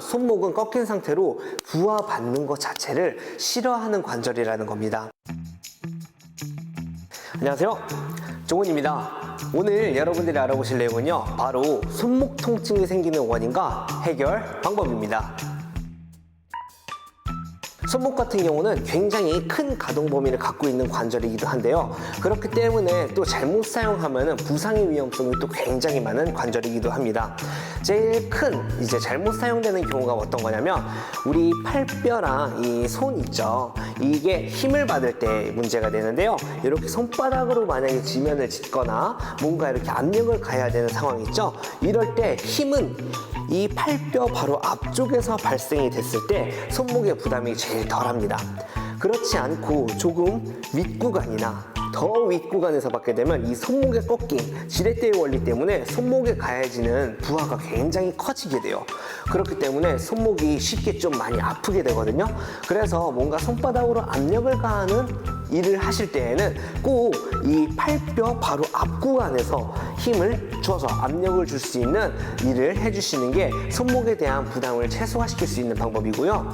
손목은 꺾인 상태로 부하받는 것 자체를 싫어하는 관절이라는 겁니다. 안녕하세요. 종훈입니다. 오늘 여러분들이 알아보실 내용은요. 바로 손목 통증이 생기는 원인과 해결 방법입니다. 손목 같은 경우는 굉장히 큰 가동 범위를 갖고 있는 관절이기도 한데요. 그렇기 때문에 또 잘못 사용하면 부상의 위험성이 또 굉장히 많은 관절이기도 합니다. 제일 큰 이제 잘못 사용되는 경우가 어떤 거냐면 우리 팔뼈랑 이 손 있죠. 이게 힘을 받을 때 문제가 되는데요. 이렇게 손바닥으로 만약에 지면을 짚거나 뭔가 이렇게 압력을 가해야 되는 상황이 있죠. 이럴 때 힘은 이 팔뼈 바로 앞쪽에서 발생이 됐을 때 손목의 부담이 제일 덜합니다. 그렇지 않고 조금 윗구간이나 더 윗구간에서 받게 되면 이 손목의 꺾임, 지렛대의 원리 때문에 손목에 가해지는 부하가 굉장히 커지게 돼요. 그렇기 때문에 손목이 쉽게 좀 많이 아프게 되거든요. 그래서 뭔가 손바닥으로 압력을 가하는 일을 하실 때에는 꼭 이 팔뼈 바로 앞구간에서 힘을 줘서 압력을 줄 수 있는 일을 해주시는 게 손목에 대한 부담을 최소화시킬 수 있는 방법이고요.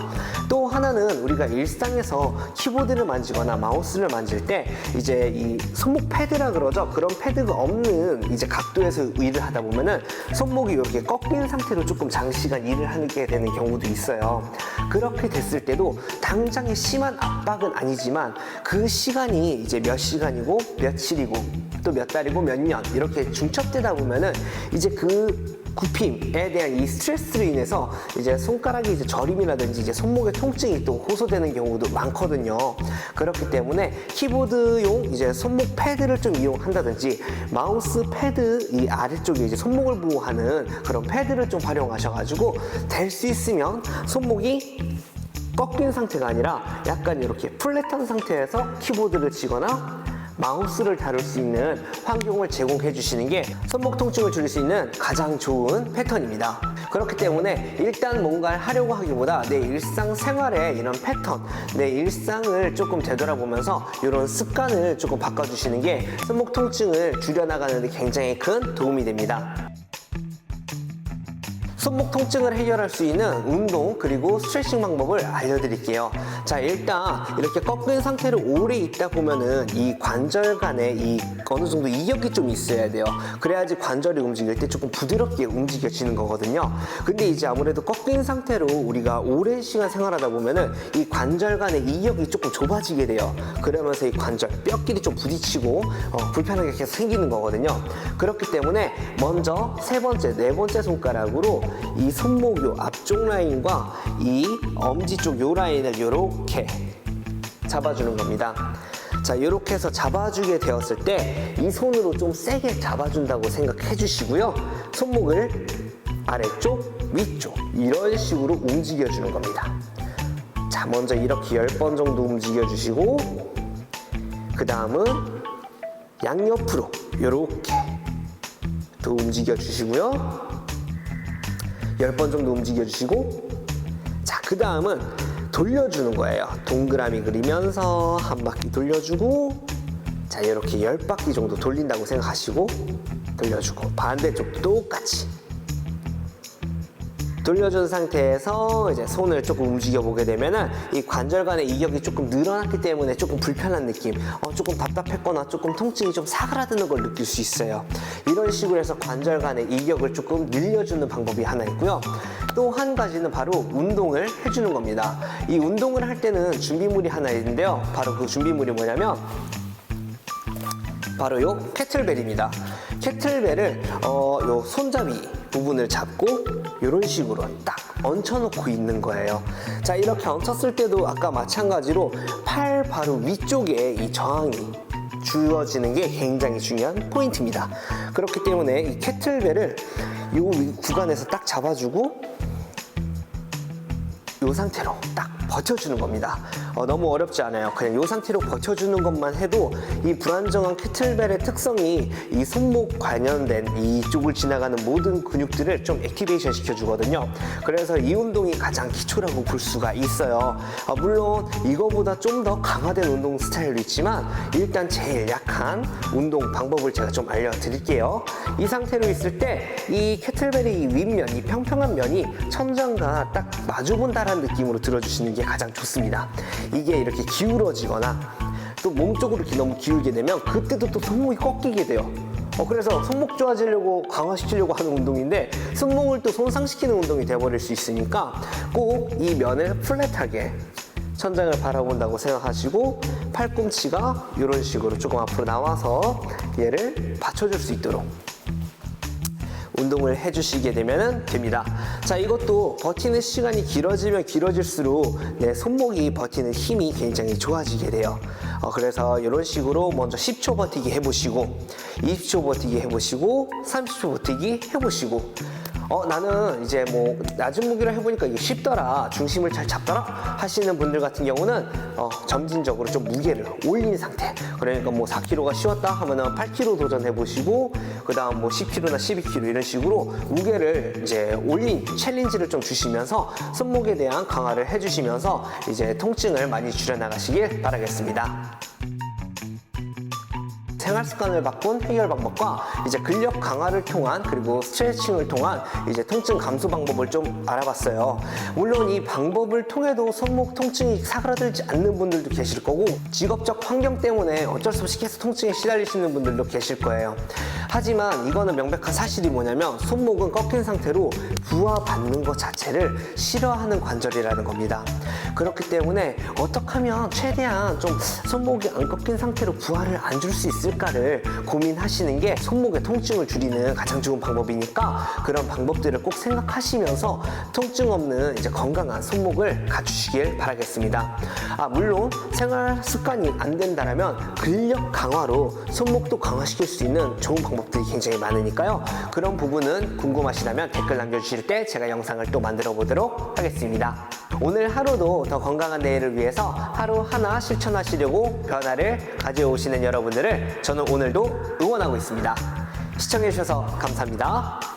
또 하나는 우리가 일상에서 키보드를 만지거나 마우스를 만질 때 이제 이 손목 패드라 그러죠. 그런 패드가 없는 이제 각도에서 일을 하다 보면은 손목이 이렇게 꺾인 상태로 조금 장시간 일을 하게 되는 경우도 있어요. 그렇게 됐을 때도 당장의 심한 압박은 아니지만 그 시간이 이제 몇 시간이고 며칠이고 또 몇 달이고 몇 년 이렇게 중첩되다 보면은 이제 그 굽힘에 대한 이 스트레스로 인해서 이제 손가락이 이제 저림이라든지 이제 손목의 통증이 또 호소되는 경우도 많거든요. 그렇기 때문에 키보드용 이제 손목 패드를 좀 이용한다든지 마우스 패드 이 아래쪽에 이제 손목을 보호하는 그런 패드를 좀 활용하셔가지고 될 수 있으면 손목이 꺾인 상태가 아니라 약간 이렇게 플랫한 상태에서 키보드를 치거나 마우스를 다룰 수 있는 환경을 제공해 주시는 게 손목 통증을 줄일 수 있는 가장 좋은 패턴입니다. 그렇기 때문에 일단 뭔가를 하려고 하기보다 내 일상 생활의 이런 패턴, 내 일상을 조금 되돌아보면서 이런 습관을 조금 바꿔주시는 게 손목 통증을 줄여나가는 데 굉장히 큰 도움이 됩니다. 손목 통증을 해결할 수 있는 운동 그리고 스트레칭 방법을 알려드릴게요. 자 일단 이렇게 꺾인 상태로 오래 있다 보면은 이 관절 간에 이 어느 정도 이격이 좀 있어야 돼요. 그래야지 관절이 움직일 때 조금 부드럽게 움직여지는 거거든요. 근데 이제 아무래도 꺾인 상태로 우리가 오랜 시간 생활하다 보면은 이 관절 간의 이격이 조금 좁아지게 돼요. 그러면서 이 관절 뼈끼리 좀 부딪히고 어, 불편하게 계속 생기는 거거든요. 그렇기 때문에 먼저 세 번째, 네 번째 손가락으로 이 손목 요 앞쪽 라인과 이 엄지 쪽 요 라인을 요렇게 잡아주는 겁니다. 자, 이렇게 해서 잡아주게 되었을 때 이 손으로 좀 세게 잡아준다고 생각해 주시고요. 손목을 아래쪽, 위쪽 이런 식으로 움직여 주는 겁니다. 자, 먼저 이렇게 10번 정도 움직여 주시고 그 다음은 양옆으로 이렇게 또 움직여 주시고요. 10번 정도 움직여 주시고 자, 그 다음은 돌려주는 거예요. 동그라미 그리면서 한 바퀴 돌려주고 자, 이렇게 10바퀴 정도 돌린다고 생각하시고 돌려주고 반대쪽도 똑같이 돌려준 상태에서 이제 손을 조금 움직여 보게 되면은 이 관절 간의 이격이 조금 늘어났기 때문에 조금 불편한 느낌, 어, 조금 답답했거나 조금 통증이 좀 사그라드는 걸 느낄 수 있어요. 이런 식으로 해서 관절 간의 이격을 조금 늘려주는 방법이 하나 있고요. 또 한 가지는 바로 운동을 해주는 겁니다. 이 운동을 할 때는 준비물이 하나 있는데요. 바로 그 준비물이 뭐냐면 바로 요 캐틀벨입니다. 캐틀벨을 어, 요 손잡이 부분을 잡고 이런 식으로 딱 얹혀놓고 있는 거예요. 자 이렇게 얹혔을 때도 아까 마찬가지로 팔 바로 위쪽에 이 저항이 주어지는 게 굉장히 중요한 포인트입니다. 그렇기 때문에 이 캐틀벨을 이 구간에서 딱 잡아주고 이 상태로 딱 버텨주는 겁니다. 어, 너무 어렵지 않아요. 그냥 이 상태로 버텨주는 것만 해도 이 불안정한 캐틀벨의 특성이 이 손목 관련된 이쪽을 지나가는 모든 근육들을 좀 액티베이션 시켜주거든요. 그래서 이 운동이 가장 기초라고 볼 수가 있어요. 어, 물론 이거보다 좀 더 강화된 운동 스타일도 있지만 일단 제일 약한 운동 방법을 제가 좀 알려드릴게요. 이 상태로 있을 때 이 캐틀벨의 이 윗면, 이 평평한 면이 천장과 딱 마주본다라는 느낌으로 들어주시는 게 가장 좋습니다. 이게 이렇게 기울어지거나 또 몸 쪽으로 이렇게 너무 기울게 되면 그때도 또 손목이 꺾이게 돼요. 어, 그래서 손목 좋아지려고 강화시키려고 하는 운동인데 손목을 또 손상시키는 운동이 돼버릴 수 있으니까 꼭 이 면을 플랫하게 천장을 바라본다고 생각하시고 팔꿈치가 이런 식으로 조금 앞으로 나와서 얘를 받쳐줄 수 있도록 운동을 해주시게 되면 됩니다. 자, 이것도 버티는 시간이 길어지면 길어질수록 내 손목이 버티는 힘이 굉장히 좋아지게 돼요. 어, 그래서 이런 식으로 먼저 10초 버티기 해보시고, 20초 버티기 해보시고, 30초 버티기 해보시고, 어, 나는 이제 뭐 낮은 무게로 해보니까 이게 쉽더라, 중심을 잘 잡더라 하시는 분들 같은 경우는 어, 점진적으로 좀 무게를 올린 상태. 그러니까 뭐 4kg가 쉬웠다 하면은 8kg 도전해 보시고, 그 다음 뭐 10kg나 12kg 이런 식으로 무게를 이제 올린 챌린지를 좀 주시면서 손목에 대한 강화를 해주시면서 이제 통증을 많이 줄여나가시길 바라겠습니다. 생활 습관을 바꾼 해결 방법과 이제 근력 강화를 통한 그리고 스트레칭을 통한 이제 통증 감소 방법을 좀 알아봤어요. 물론 이 방법을 통해도 손목 통증이 사그라들지 않는 분들도 계실 거고 직업적 환경 때문에 어쩔 수 없이 계속 통증에 시달리시는 분들도 계실 거예요. 하지만 이거는 명백한 사실이 뭐냐면 손목은 꺾인 상태로 부하받는 것 자체를 싫어하는 관절이라는 겁니다. 그렇기 때문에 어떻게 하면 최대한 좀 손목이 안 꺾인 상태로 부하를 안 줄 수 있을까 를 고민하시는 게 손목의 통증을 줄이는 가장 좋은 방법이니까 그런 방법들을 꼭 생각하시면서 통증 없는 이제 건강한 손목을 갖추시길 바라겠습니다. 아, 물론 생활 습관이 안 된다면 근력 강화로 손목도 강화시킬 수 있는 좋은 방법들이 굉장히 많으니까요. 그런 부분은 궁금하시다면 댓글 남겨주실 때 제가 영상을 또 만들어 보도록 하겠습니다. 오늘 하루도 더 건강한 내일을 위해서 하루 하나 실천하시려고 변화를 가져오시는 여러분들을 저는 오늘도 응원하고 있습니다. 시청해주셔서 감사합니다.